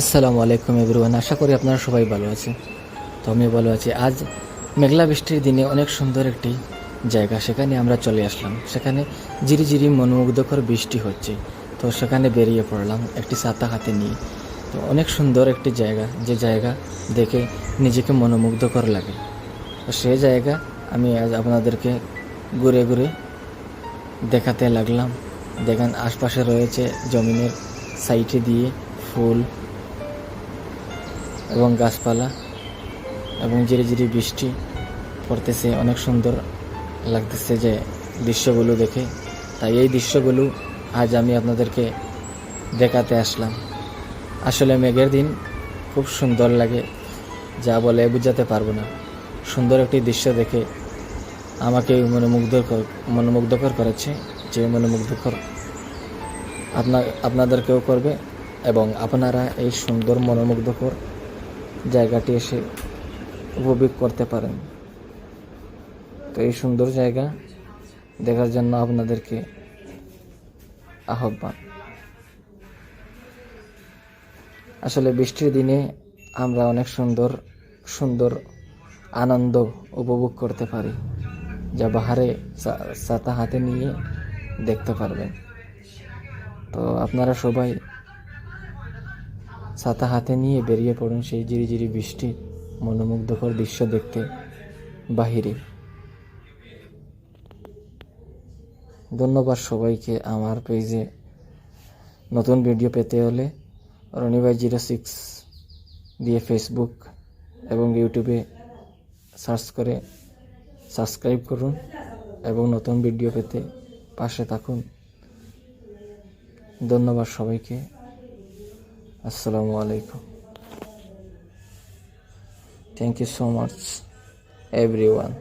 আসসালামু আলাইকুম এভরিওয়ান, আশা করি আপনারা সবাই ভালো আছে তো আমি ভালো আছি। আজ মেঘলা বৃষ্টির দিনে অনেক সুন্দর একটি জায়গা, সেখানে আমরা চলে আসলাম। সেখানে জিরি মনোমুগ্ধকর বৃষ্টি হচ্ছে। তো সেখানে বেরিয়ে পড়লাম একটি ছাতা হাতে নিয়ে। তো অনেক সুন্দর একটি জায়গা, যে জায়গা দেখে নিজেকে মনোমুগ্ধকর লাগে। তো সেই জায়গা আমি আজ আপনাদেরকে ঘুরে ঘুরে দেখাতে লাগলাম। দেখেন, আশপাশে রয়েছে জমিনের সাইটে দিয়ে ফুল এবং গাছপালা এবং ধীরে ধীরে বৃষ্টি পড়তেছে, অনেক সুন্দর লাগতেছে যে দৃশ্যগুলো দেখে। তাই এই দৃশ্যগুলো আজ আমি আপনাদেরকে দেখাতে আসলাম। আসলে মেঘের দিন খুব সুন্দর লাগে, যা বলে বোঝাতে পারব না। সুন্দর একটি দৃশ্য দেখে আমাকে মনোমুগ্ধকর মনোমুগ্ধকর করেছে যে মনোমুগ্ধকর আপনা, আপনাদেরকেও করবে এবং আপনারা এই সুন্দর মনোমুগ্ধকর জায়গাটি এসে উপভোগ করতে পারেন। তো এই সুন্দর জায়গা দেখার জন্য আপনাদেরকে আহ্বান। আসলে বৃষ্টির দিনে আমরা অনেক সুন্দর সুন্দর আনন্দ উপভোগ করতে পারি, যা বাহারে ছাতা হাতে নিয়ে দেখতে পারবেন। তো আপনারা সবাই ছাতা হাতে নিয়ে বেরিয়ে পড়ুন সেই জিরি জিরি বৃষ্টি, মনোমুগ্ধকর দৃশ্য দেখতে। বাহিরে। ধন্যবাদ সবাইকে আমার পেজে। নতুন ভিডিও পেতে হলে রনিবাই জিরো সিক্স দিয়ে ফেসবুক এবং ইউটিউবে সার্চ করে সাবস্ক্রাইব করুন এবং নতুন ভিডিও পেতে পাশে থাকুন। ধন্যবাদ সবাইকে। আসসালামু আলাইকুম thank you so much everyone